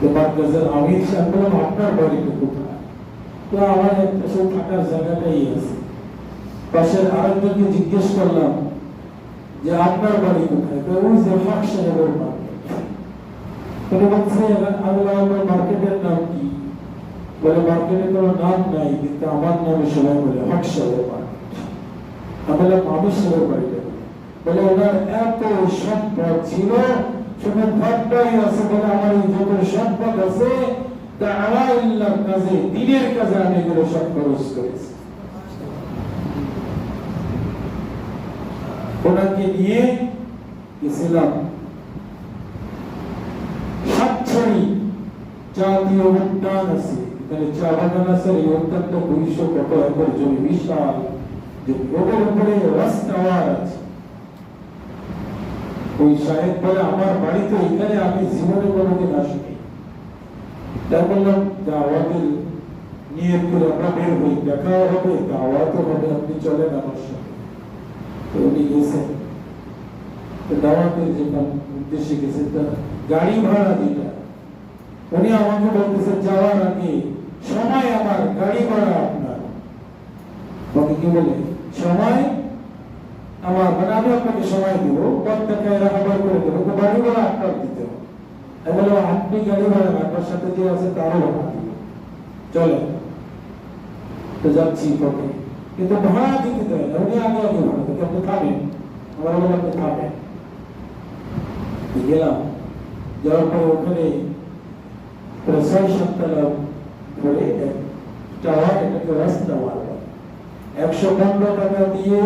তো মাদ্রাসার আমির সাহেব, বললাম, আপনার বাড়িটা কোথায়? তো আমার একটা সব থাকার জায়গাটাই আছে। পাশের আরেকজনকে জিজ্ঞেস করলাম যে, আপনার বাড়ি কোথায়? তো ওই যে হক সাহেবের মার্কেট বলছে আমি আমার মার্কেটের নাম কি? বলে মার্কেটে কোনো নাম নাই, কিন্তু আমার নামে সবাই বলে হক সাহেবের মার্কেট আমি বললাম আমি সাহেবের বাড়িটা? বলে, ওনার এত সম্পদ ছিল শুধু ঘরটাই আছে বলে আমার এই যত সম্পদ আছে, তা আমার কাজে, দিনের কাজে আমি এগুলো সব খরচ করেছি। ওনাকে নিয়ে গেছিলাম। সাতছড়ি জাতীয় উদ্যান আছে। এখানে চা বাগান আছে, এই উদ্যানটা দুইশো কত একর জমি বিশাল। যে উপরে রাস্তাওয়ার আছে। ওই সাহেব বলে, আমার বাড়িতে এখানে আমি জীবনে কোনোদিন আসিনি। তাই বললাম নিয়ে করে আমরা বের হই। দেখা হবে হবে, আপনি চলেন আমার সাথে। তো উনি গেছেন। তো উদ্দেশ্যে গেছেন, তার গাড়ি ভাড়া যেটা, উনি আমাকে বলতেছেন, যাওয়ার আগে সময় আমার, গাড়ি ভাড়া আপনার। আমাকে কি বলে? সময় আমার মানে আমি আপনাকে সময় দিব টাকা এরা করে দেবো তো গাড়ি ভাড়া আপনার দিতে হবে। আমি বললাম, আপনি গাড়ি ভাড়া আপনার সাথে যে আছে তারও ভাড়া চলে। তো যাচ্ছি পথে। কিন্তু ভাড়া দিতে দেয় না, উনি আগে আগে ভাড়া দিতে আপনি খাবেন আমার বলে আপনি খাবেন গেলাম। যাওয়ার পরে ওখানে প্রায় ছয় সাততলা টাওয়ার এটাকে রাস্তা বলে একশো পনেরো টাকা দিয়ে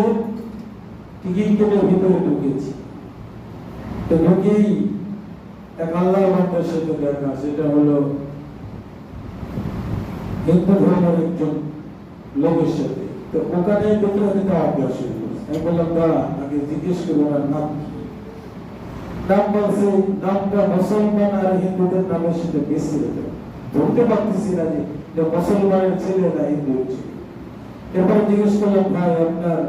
টিকিট কেটে ভিতরে ঢুকেছি। তো ঢুকেই এক আল্লাহ বান্দার সাথে দেখা সেটা হলো হিন্দু ধর্মের একজন লোকের সাথে। তো ওখানে দেখে আমি দাওয়াত দেওয়া শুরু করেছি আমি বললাম দাঁড়া আগে জিজ্ঞেস করব ওনার নাম নাম বলছে, নামটা মুসলমান আর হিন্দুদের নামের সাথে বেশি হতো ধরতে পারতেছি না যে মুসলমানের ছেলে না হিন্দুর ছেলে। এরপরে জিজ্ঞেস করলাম, ভাই, আপনার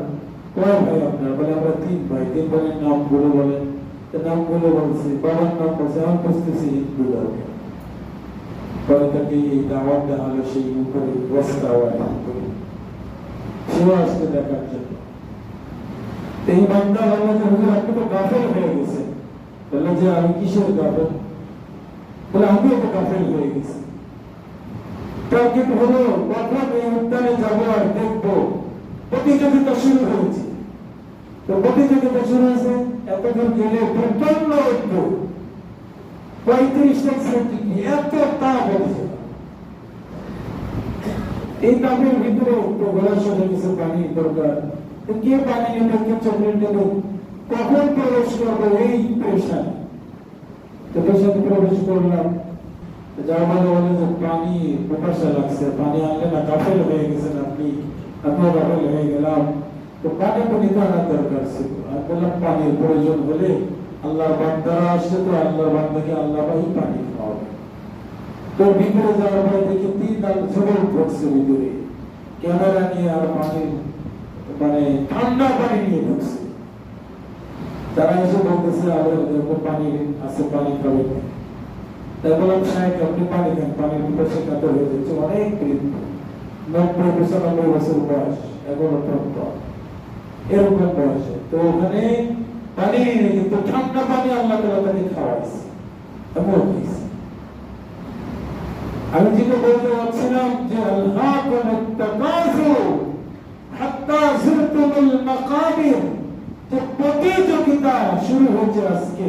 কয় ভাই আপনার, বলে আমরা তিন ভাই, তিন ভাইয়ের নামগুলো বলেন নামগুলো বলছে, বাবার নাম বলছে আমি বুঝতেছি হিন্দু ধর্মে। পরে তাকে এই দাওয়াত দেওয়া হলো সেই উপরে করে সেও আসতে দেখার জন্য। এই বান্দা বলল যে, হুজুর, আপনি তো গাফেল হয়ে গেছেন। বলল যে, আমি কিসের গাফেল? বলে, আমিও তো গাফেল হয়ে গেছি। টার্গেট হলো কখন এই উদ্যানে যাব আর দেখব। প্রতিযোগিতা শুরু হয়েছে। তো প্রতিযোগিতা শুরু হয়েছে এতদূর গেলে প্রচণ্ড ঐক্য পঁয়ত্রিশ ডিগ্রি এত তাপ হয়েছে এই তাপের ভিতরে তো গলার সাথে কিছু পানি দরকার তো কে পানি নেবে কে চকলেট নেবে কখন প্রবেশ করব এই প্রেশার তো পেশাতে প্রবেশ করলাম তো যার মানে বলে যে পানি প্রকাশে লাগছে পানি আনলে না কাফেল হয়ে গেছেন আপনি আমিও কাফেল হয়ে গেলাম তো পানি তো আনার দরকার ছিল? আর বললাম, পানির প্রয়োজন হলে আল্লাহর বান্দারা আসছে তো আল্লাহর বান্দাকে আল্লাহ ভাই পানি খাওয়াবে। তো ভিতরে যাওয়ার পরে দেখি তিন দাল ঝোল ঢুকছে ভিতরে। ক্যামেরা নিয়ে আর পানি মানে ঠান্ডা পানি নিয়ে ঢুকছে। তারা এসে বলতেছে এরকম পানি আছে, পানি খাবেন তাই বললাম, সাহেব, আপনি পানি খান, পানির পিপাসে কাতর হয়ে যাচ্ছে। অনেক নব্বই, পঁচানব্বই বছর বয়স এখনও পর্যন্ত এরকম বয়সে তো ওখানে পানি কিন্তু ঠান্ডা পানি আল্লাহ তালা তাকে খাওয়াইছে আমি যেটা বলতে যাচ্ছিলাম যে আল্লাহ প্রতিযোগিতা শুরু হয়েছে আজকে,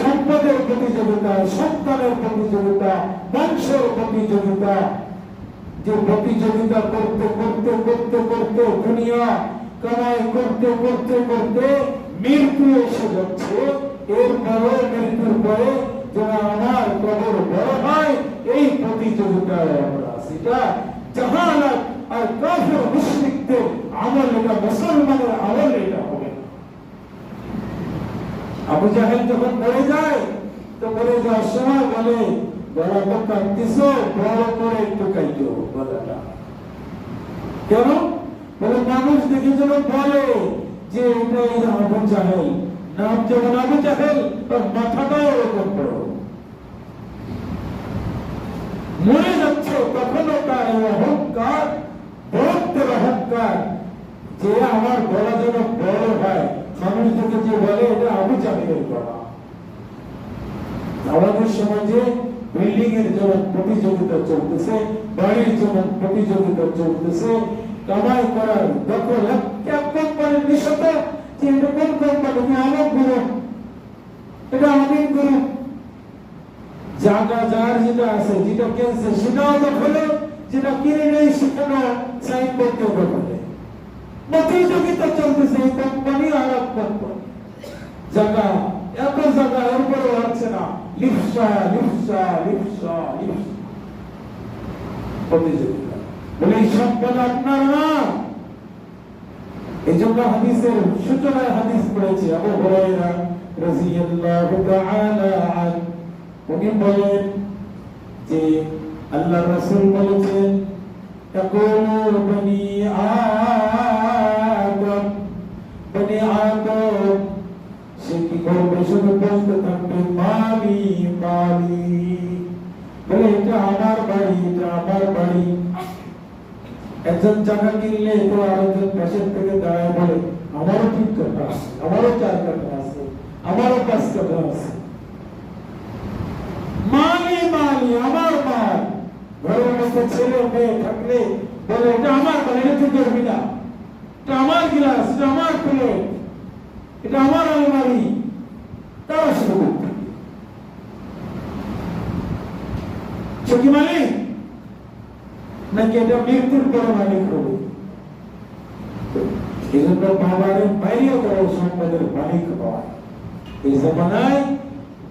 সম্পদের প্রতিযোগিতা, সন্তানের প্রতিযোগিতা, বংশের প্রতিযোগিতা, যে প্রতিযোগিতা করতে করতে করতে করতে দুনিয়া কামাই করতে করতে করতে মৃত্যু এসে যাচ্ছে। এরপরে মৃত্যুর পরে যারা আমার কবর বড় হয়, এই প্রতিযোগিতায় আমরা সেটা জাহালাত আর কাফের মুশরিকদের আমল, এটা মুসলমানের আমল, এটা হবে আবু জাহেল যখন মরে যায়, তো মরে যাওয়ার সময় বলে গলা তো কাঁদতিস বড় করে একটু কাইতো গলাটা। কেন? বলে মানুষ দেখে যেন বলে যে এটা আবু জাহেল, নাম যেমন আবু জাহেল, তার মাথাটাও এরকম বড়। আছে তখনও তার অহংকার বরত্বের অহংকার, যে আমার গলা যেন বড় হয়। মানুষ থেকে যে বলে, এটা আবু জামিলের গলা। আমাদের সমাজে বিল্ডিং এর যেমন প্রতিযোগিতা চলতেছে, বাড়ির যেমন প্রতিযোগিতা চলতেছে কামাই করার দখল একটা কোম্পানির বিষয়টা যে এটা কোন কোম্পানি আমার গুরু এটা আমিন গুরু জায়গা যার যেটা আছে, যেটা কেনছে, সেটাও দখলে যেটা কিনে নেই, সেখানে সাইন করতে দখলে প্রতিযোগিতা চলতেছে এই কোম্পানি আর এক কোম্পানি। জায়গা এত জায়গা এরপরে হচ্ছে না। লিপসা লিপসা লিপসা লিপসা। প্রতিযোগিতা বলে এই সম্পদ আপনার না? এই জন্য হাদিসের সূচনায় হাদিস পড়েছে, আবু হুরায়রা রাদিয়াল্লাহু তাআলা আন উনি বলেন যে আল্লাহ রাসূল বলেছেন তাকুলু বনি আদম। বনি আদম, সে কি করবে? শুধু বলতে থাকবে, মালি মালি। বলে, এটা আমার বাড়ি, এটা আমার বাড়ি। একজন জায়গা কিনলে তো আরেকজন পাশের থেকে দাঁড়ায় বলে, আমারও ঠিক কথা আছে, আমারও চার কাঠা আছে, আমারও পাঁচ কাঠা আছে। আমার মধ্যে ছেলে মেয়ে থাকলে বলে, এটা আমার এটা তুই করবি না। এটা আমার গিলাস, এটা আমার প্লেট, এটা আমার আলমারি। তারা শুরু করতে সে মালিক? নাকি এটা মৃত্যুর পরে মালিক হবে এই জন্য বাবার বাইরেও তারা সম্পদের মালিক হয় এই জমানায়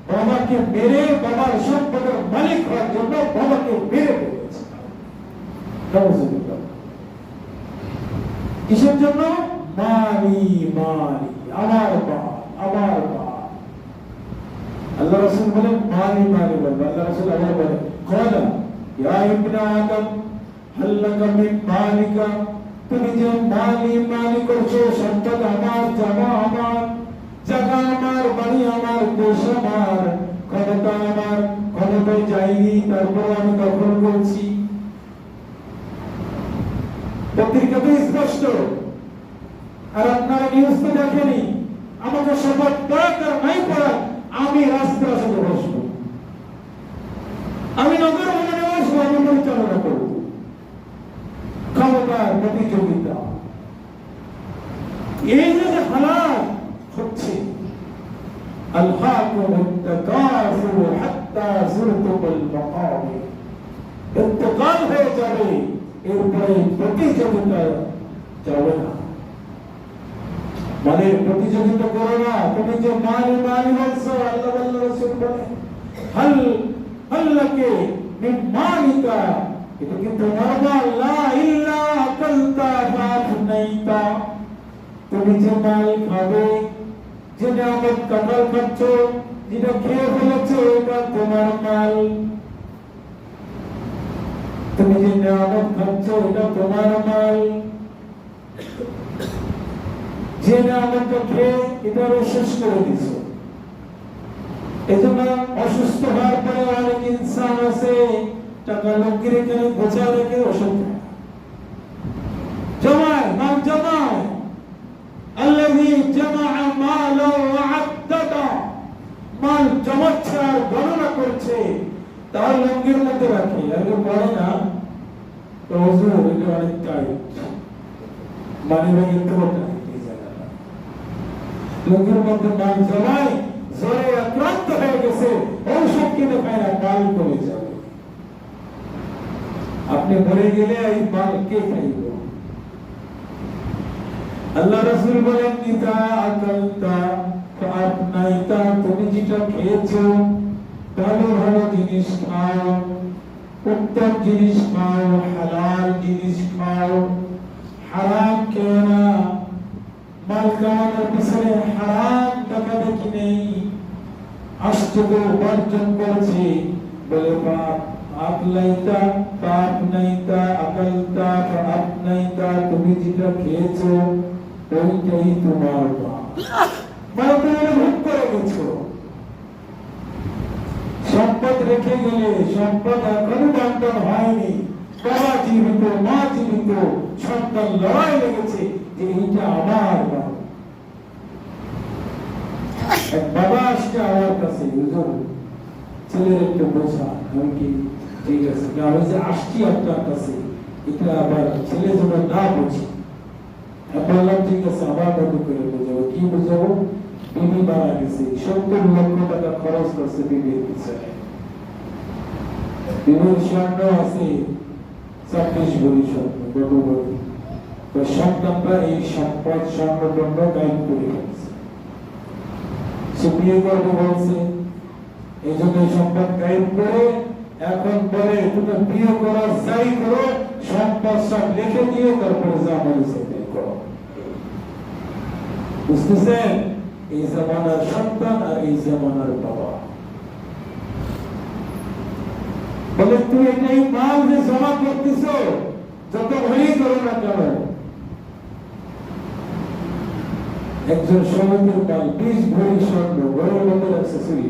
বাবাকে মেরে বাবার সম্পদের মালিক হওয়ার জন্য বাবাকে মেরে ফেলেছে নাউজুবিল্লাহ। কিসের জন্য মালি মালি আমার বা আমার বা আল্লাহ রাসূল বলেন মালি মালি বলবে আল্লাহ রাসূল আবার বলেন কলা ইয়া ইবনে আদম তারপর আমি দখল করছি। পত্রিকা স্পষ্ট। আর নিউজ তো দেখেনি। আমাকে শপথ পড়াক আর নাই আমি রাস্তা সাথে আমি নগর ভবনে বসবো আমি পরিচালনা করব। ক্ষমতার প্রতিযোগিতা এই যে যে হালাত হচ্ছে ألهاكم التكاثر حتى زرتم المقابر انتقال হয়ে যাবে এরপরে প্রতিযোগিতা যাবে না মানে প্রতিযোগিতা করো না তুমি যে মালি মালি বলছো আল্লাহ আল্লাহ রসুল বলে হাল হাল্লাকে মিন মালিকা এটা কি তোমার মাল লা ইল্লা আকালতা ফাফনাইতা তুমি যে মাল খাবে যে নিয়ামত কামাল খাচ্ছ যেটা খেয়ে ফেলেছো, এটা তোমার মাল। তুমি যে নিয়ামত খাচ্ছ, এটা তোমার মাল। যে নিয়ামতটা খেয়ে এটা শেষ করে দিছ এজন্য অসুস্থ হওয়ার পরে অনেক ইনসান আছে। টাকা লোকের এখানে গোছায় রেখে ওষুধ জমায় মাল জমায়। আল্লাহি জামাআ মাল ওয়া মাল জমাচ্ছে আর গণনা করছে, তার লঙ্গির মধ্যে রাখে। আগে পড়ে না, তো হুজুর এটা অনেক টাইট। মানে ভাই, একটু লোকের মধ্যে মাল জমায়, জ্বরে আক্রান্ত হয়ে গেছে, ঔষধ কিনে পায় না মাল কমে যায়। আপনি মরে গেলে এই মাল কে খাইব? আল্লাহ রাসূল বলেন ইতা আকালতা ফাআবনাইতা তুমি যেটা খেয়েছো ভালো ভালো জিনিস খাও, উত্তম জিনিস খাও, হালাল জিনিস খাও। হারাম খেও না। মাল পিছনে হারাম টাকা দেখি নেই। তো উপার্জন করছে। বলে পাপ নাইতা আকালতা পাপ নাইতা তুমি যেটা খেয়েছো, ওইটাই তোমার মানে তুমি ভোগ করে গেছো। সম্পদ রেখে গেলে সম্পদ এখনও বন্টন হয়নি। বাবা জীবিত, মা জীবিত, সন্তান লড়াই লেগেছে যে এইটা আমার বাবা আসছে আমার কাছে ছেলের একটু বোঝা, আমি কি ঠিক আছে। না আমি যে আসছি আপনার কাছে, এটা আবার ছেলে যেন না বুঝি। বললাম, ঠিক আছে আমার মতো করে বোঝাবো? কি বোঝাবো? বিবি মারা গেছে। সত্তর লক্ষ টাকা খরচ করছে বিবির পিছনে। বিবির স্বর্ণ আছে, ছাব্বিশ ভরি স্বর্ণ গর্ভবতী তো সন্তানরা এই সম্পদ, স্বর্ণ দণ্ড গাইড করে ফেলছে। সুপ্রিয় কোর্ট বলছে, এই জন্য সম্পদ গাইড করে এখন বলে, তুমি বিয়ে করো, যাই করো সম্পদ সব লিখে দিয়ে তারপরে যা বলে সেটাই করো। বুঝতেছেন? এই জামানার সন্তান আর এই জামানার বাবা। বলে তুই এটা এই মাল যে জমা করতেছ, যত ভয়ই করো না কেন? একজন শ্রমিকের মাল, বিশ ভরি স্বর্ণ, বড় লোকের অ্যাক্সেসরি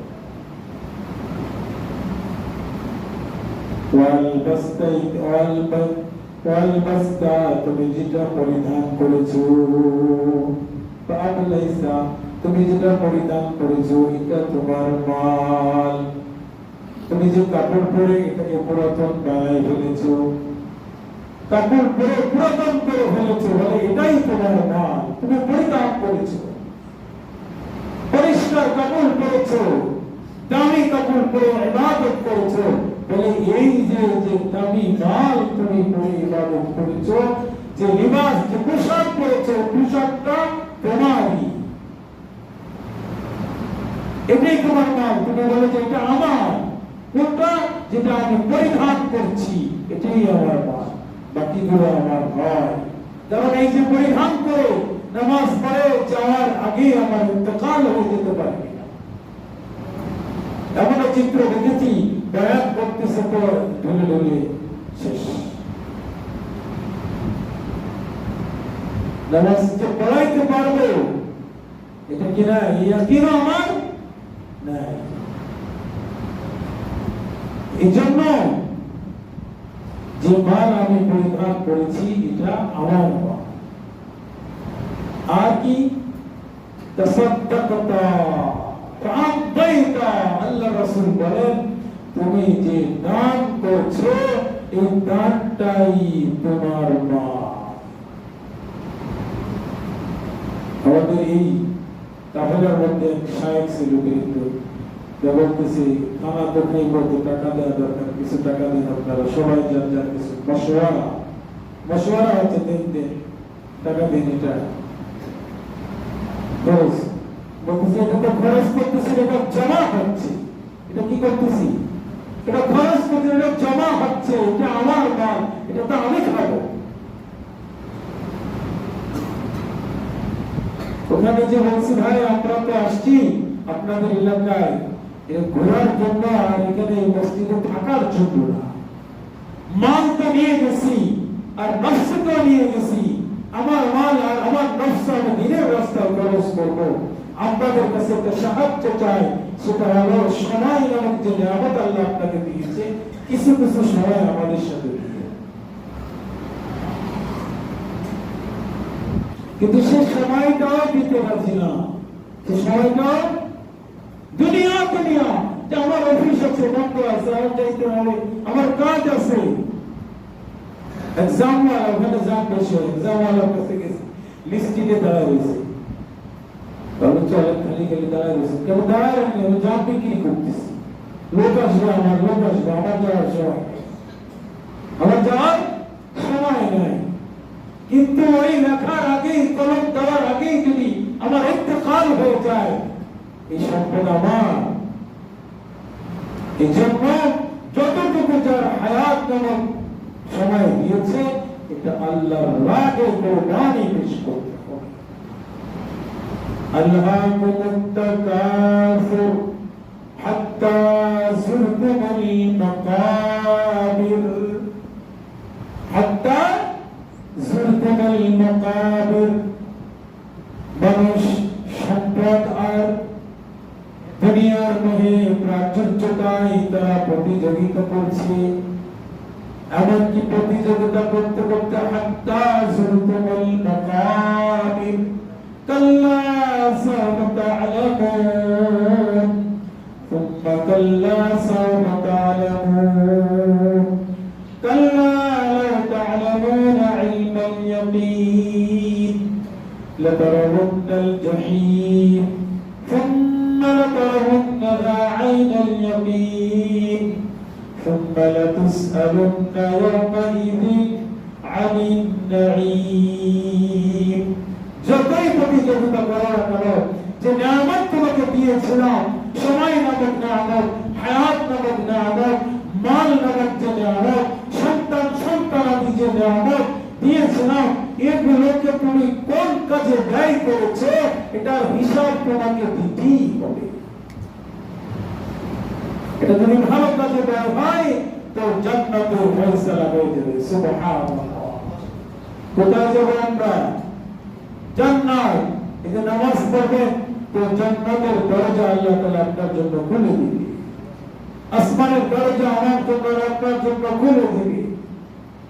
তুমি যেটা পরিধান করেছ ফাআবলাইসা তুমি যেটা পরিধান করেছ, এটা তোমার মাল। তুমি যে কাপড় পরে এটাকে পুরাতন বানাই ফেলেছো, কাপড় পরে পুরাতন করে ফেলেছো, বলে এটাই তোমার মাল। তুমি পরিধান করেছ। পরিষ্কার কাপড় পরেছো, দামি কাপড় পরে ইবাদত করেছ বলে এই যে যে দামি মাল তুমি পরে ইবাদত যে লিবাস যে পোশাক পরেছো পোশাকটা তোমারই। এটাই তোমার মাল তুমি বলে যে এটা আমার। কোনটা? যেটা আমি পরিধান করছি, এটাই আমার মাল বাকিগুলো আমার হয়। কারণ এই যে পরিধান করে নামাজ পড়ে যাওয়ার আগে আমার ইন্তকাল হয়ে যেতে পারে এমন চিত্র দেখেছি বয়ান করতেছে তো ঢুলে ঢুলে শেষ। নামাজ যে পড়াইতে পারব। এটা কি না ইয়া কি না আমার? নাই। এই জন্য যে মাল আমি পরিধান করেছি, এটা আমার মাল আর কি? আল্লাহ রাসূল বলেন, তুমি যে দান করছ, এই দানটাই তোমার মাল। আমাদের এই কাফেলার মধ্যে শায়েক ছিল কিন্তু বলতেছি, খানা দোকানি বলতে টাকা দেওয়া দরকার, কিছু টাকা দেন আপনারা সবাই যার যার কিছু মশওয়ারা মশওয়ারা হচ্ছে দিন দিন টাকা দিন এটা। এটা তো খরচ এটা জমা হচ্ছে। এটা কি করতেছি? এটা খরচ এটা জমা হচ্ছে, এটা আমার মাল এটা তো আমি খাব। ওখানে যে বলছি ভাই, আমরা তো আসছি আপনাদের এলাকায়। ঘোরার জন্য আর এখানে মসজিদে থাকার জন্য না। মাল তো নিয়ে গেছি আর নফস তো নিয়ে গেছি। আমার মাল আর আমার নফস আমি দিনের রাস্তায় খরচ করব। আপনাদের কাছে একটা সাহায্য চাই, সেটা হলো সময় নামক যে নিয়ামত আল্লাহ আপনাকে দিয়েছে, কিছু কিছু সময় আমাদের সাথে দিয়ে কিন্তু সে সময়টাও দিতে পারছি না। সে সময়টা দুনিয়া দুনিয়া। যে আমার অফিস আছে, বন্ধ আছে আমার যাইতে হবে। আমার কাজ আছে। এক্সাম ওয়ালা ওখানে যান বসে এক্সাম ওয়ালার কাছে গেছে। লিস্টিতে দাঁড়ায় রয়েছে। আমি চলে খালি খালি দাঁড়ায় রয়েছে। কেউ দাঁড়ায় রয়নি আমি জাম বিক্রি করতেছি? লোক আসবে আমার, লোক আসবে। আমার যাওয়ার সময়। নেই। আমার যাওয়ার সময় নাই। কিন্তু ওই লেখার আগেই, কলম দেওয়ার আগেই যদি আমার ইন্তকাল হয়ে যায়, এই সম্পদ আমার। এই জন্য যতটুকু যার হায়াত নামক সময় দিয়েছে এটা আল্লাহ রাগে কোরবানি পেশ করতে হবে। আল্লাহ তাকাসুর হাত্তা সুরতুল মাকাবির। زرتم المقابر মানুষ সম্পদ আর দুনিয়ার মহে প্রাচুর্যতায় তারা প্রতিযোগিতা করছে এমনকি প্রতিযোগিতা করতে করতে হাত্তা জুলতুমুল মাকাবির কাল্লা সাওফা তা'লামুন ثم كلا سوف تعلمون لترون الجحيم ثم لترونها عين اليقين ثم لتسألن يومئذ عن النعيم যতই প্রতিযোগিতা করো না কেন যে নিয়ামত তোমাকে দিয়েছিলাম সময় নামক নিয়ামত হায়াত নামক নিয়ামত মাল নামক যে নিয়ামত সন্তান সন্তান আদি যে নিয়ামত দিয়েছিলাম এগুলোকে তুমি কোন কাজে ব্যয় করেছ, এটার হিসাব তোমাকে দিতেই হবে। এটা যদি ভালো কাজে ব্যয় হয়, তো জান্নাতের ফয়সালা হয়ে যাবে, সুবহানাল্লাহ। কোথায় যাব আমরা? জান্নাত। এই নামাজ পড়বেন, তো জান্নাতের দরজা আল্লাহ তাআলা আপনার জন্য খুলে দিবে। আসমানের দরজা আমার জন্য আপনার জন্য খুলে দিবে।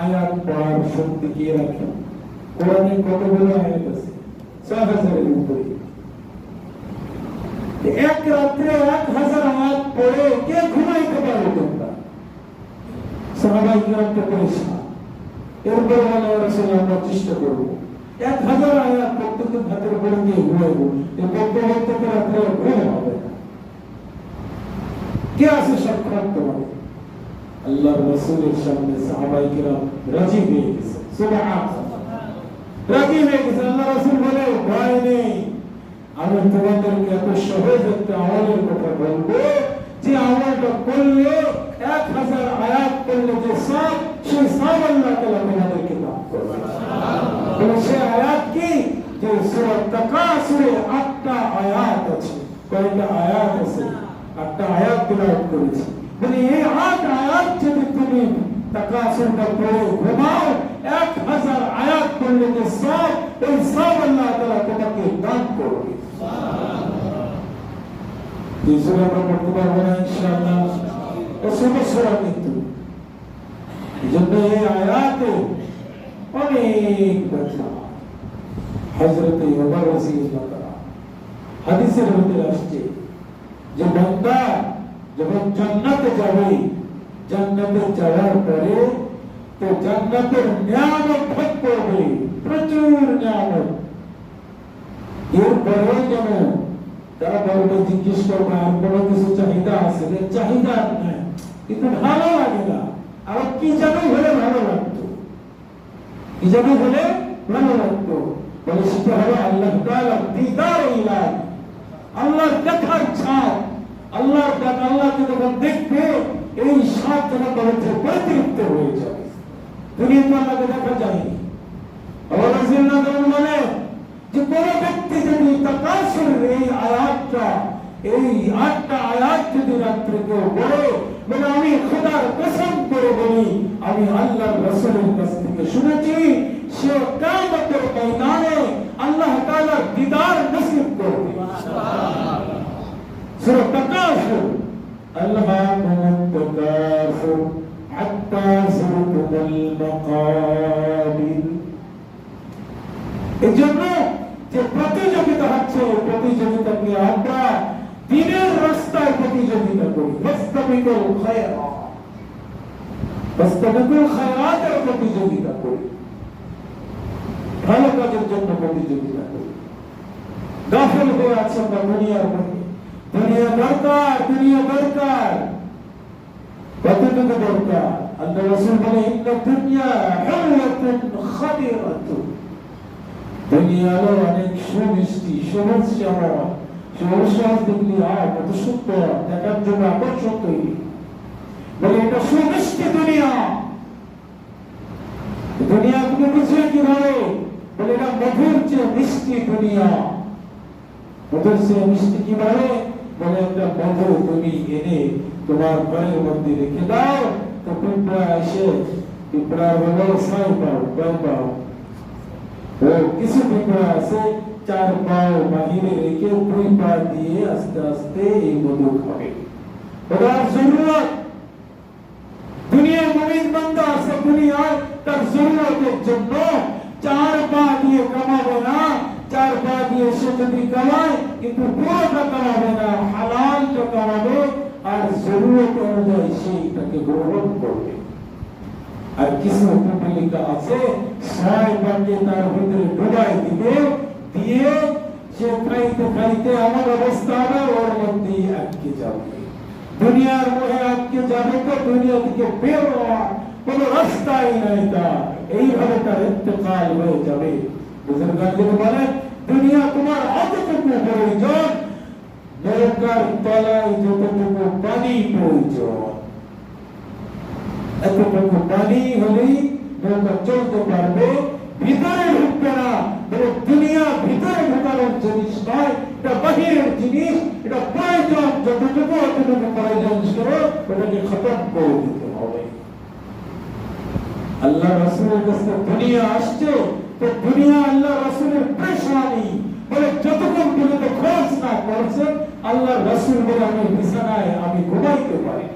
আয়াত পড়ার শক্তি কে রাখে? কোরআনে কতগুলো আয়াত আছে? ছয় হাজারের উপরে। এক রাত্রে এক হাজার আয়াত পড়ে কে ঘুমাইতে পারবে তোমরা? সাহাবাই কিরামকে পরিষ্কার। এরপরে বলে রাসূল, আমরা চেষ্টা করব। এক হাজার আয়াত প্রত্যেকদিন হাতের উপরে দিয়ে ঘুমাইব। এই প্রত্যেক রাত্রে ঘুম হবে কে আছে সক্ষম তোমাদের? আল্লাহর রাসূলের সামনে সাহাবাই কিরাম রাজি হয়ে গেছে। সুবহানাল্লাহ রাজি হয়ে গেছে। আল্লাহ রাসূল বলে, ভয় নেই। আমি তোমাদেরকে এত সহজ একটা আমলের কথা বলব, যে আমলটা করলে এক হাজার আয়াত করলে যে সব, সেই সব আল্লাহ তাআলা তোমাদেরকে দান করবে। সে আয়াত কি? যে সূরা তাকাসুরে আটটা আয়াত আছে। কয়টা আয়াত আছে? আটটা আয়াত তিলাওয়াত করেছি। মানে এই আট আয়াত যদি তুমি তাকাসুরটা পড়ে ঘুমাও এক হাজার আয়াত করলে যে সব ওই সব আল্লাহ তাআলা তোমাকে দান করবে এই সূরা আমরা পড়তে পারব না ইনশাআল্লাহ ও ছোট সূরা কিন্তু এই জন্য এই আয়াতে অনেক ব্যাখ্যা হযরত ওমর রাদিয়াল্লাহু তাআলা হাদিসের মধ্যে আসছে যে বান্দা যখন জান্নাতে যাবে জান্নাতে যাওয়ার পরে তো জান্নাতের নিয়ামত ভোগ করবে প্রচুর নিয়ামত এরপরেও যেন তারা বলবে জিজ্ঞেস করবে আর কোনো কিছু চাহিদা আছে যে চাহিদা নেই কিন্তু ভালো লাগে না আর কি যেন হলে ভালো লাগতো কি যেন হলে ভালো লাগতো বলে সেটা হলো আল্লাহ তাআলা দিদার ইলাহ আল্লাহ দেখার ছাপ আল্লাহ আল্লাহকে যখন দেখবে, এই সাপ যেন মধ্যে পরিতৃপ্ত হয়ে যাবে দুনিয়া তো আল্লাহকে দেখা যায়নি আবার রাসূলুল্লাহ বলে যে কোন ব্যক্তি যদি তাকাসুর এই আয়াতটা, এই আটটা আয়াত যদি রাত্রে কেউ বলে মানে আমি খোদার কসম করে বলি, আমি আল্লাহর রাসূলের কাছ থেকে শুনেছি সে কিয়ামতের ময়দানে আল্লাহ তাআলা দিদার নসিব করবে। সূরা তাকাসুর ألهاكم التكاثر حتى زرتم المقابر এই জন্য যে প্রতিযোগিতা হচ্ছে প্রতিযোগিতাকে আমরা দিনের রাস্তায় প্রতিযোগিতা করি বাস্তবে ফাস্তাবিকুল খায়রাত ফাস্তাবিকুল খায়রাতের প্রতিযোগিতা করি ভালো কাজের জন্য প্রতিযোগিতা করি গাফল হয়ে আছে আমরা দুনিয়ার মধ্যে দুনিয়া দরকার দুনিয়া দরকার কতটুকু দরকার আল্লাহ রসুল বলে ইন্না দুনিয়া হুল্লাতুন খাদিরাতুন দুনিয়ারও অনেক সুমিষ্টি সবুজ শ্যামল সবুজ সহজ দেখলি আর কত সুন্দর দেখার জন্য আকর্ষণ তৈরি বলে এটা সুমিষ্টি দুনিয়া দুনিয়া তুমি বুঝবে কীভাবে বলে এটা মধুর চেয়ে মিষ্টি দুনিয়া মধুর চেয়ে মিষ্টি কীভাবে বলে একটা মধু তুমি এনে তোমার ঘরের মধ্যে রেখে দাও তো পিঁপড়া এসে পিঁপড়া হলো সাই পাও কয় পাও ও কিছু পিঁপড়া আছে চার পাও বাহিরে রেখে দুই পা দিয়ে আস্তে আস্তে এই মধু খাবে ওটার জরুরত দুনিয়ার মুমিন বান্দা আছে দুনিয়ায় তার জরুরতের জন্য চার পা দিয়ে কামাবে না চার পা দিয়ে সে যদি কামায়, কিন্তু পুরোটা কামাবে না। হালালটা কামাবে আর জরুরত অনুযায়ী সেইটাকে গ্রহণ করবে। আর কিছু পুটলিকা আছে পাকে তার ভিতরে ডুবাই দিবে, দিয়ে সে খাইতে খাইতে আমার অবস্থা হবে, ওর মধ্যেই আটকে যাবে। দুনিয়ার মোহে আটকে যাবে তো, দুনিয়া থেকে বের হওয়া কোন রাস্তাই নাই তার। এইভাবে তার ইন্তেকাল হয়ে যাবে। বুজুর্গানদের বলেন দুনিয়া তোমার অতটুকু প্রয়োজন নৌকার তলায় যতটুকু পানি প্রয়োজন। এতটুকু পানি হলেই নৌকা চলতে পারবে। ভিতরে ঢুকবে না। দুনিয়া ভিতরে ঢুকানোর জিনিস নয়। এটা বাহিরের জিনিস। এটা প্রয়োজন। যতটুকু, অতটুকু প্রয়োজন ছিল, ওটাকে খতম করে দিতে হবে। আল্লাহ রসুলের কাছে দুনিয়া আসছে। দুনিয়া আল্লাহ রসুলের প্রেশানি বলে যতক্ষণ পর্যন্ত খরচ না করছে আল্লাহ রসুল বলে আমি বিছানায় আমি ঘুমাইতে পারি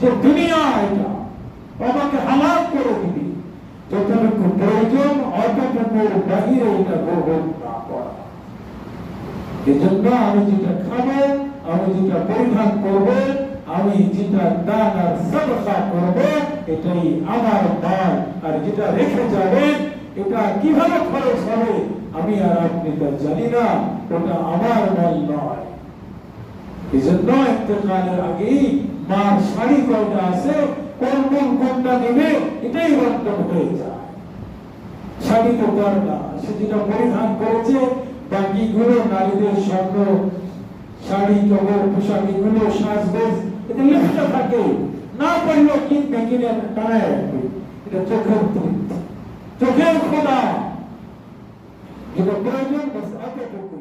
যে দুনিয়া এটা, আমাকে হালাক করে দিবি। যতটুকু প্রয়োজন অতটুকুর বাহিরে এটা গ্রহণ না করা। এজন্য আমি যেটা খাব, আমি যেটা পরিধান করব, আমি যেটা দান আর সদকা করব, এটাই আমার মাল। আর যেটা রেখে যাবেন এটা কীভাবে খরচ হবে, আমি আর আপনি তা জানি না, ওটা আমার মাল নয়। ইন্তেকালের আগেই মার শাড়ি কয়টা আছে, কোন কোন কোনটা নেবে, এটাই বন্টন হয়ে যায়। শাড়ি তো তার না, সে যেটা পরিধান করেছে, বাকিগুলো নারীদের স্বর্ণ শাড়ি কবর পোশাক এগুলো সাজগোজ থাকে। না পারলেও কিনবে কিনে টানায় রাখবে? এটা চোখের তৃপ্তি। চোখের খোদা যেটা প্রয়োজন বাস এতটুকুই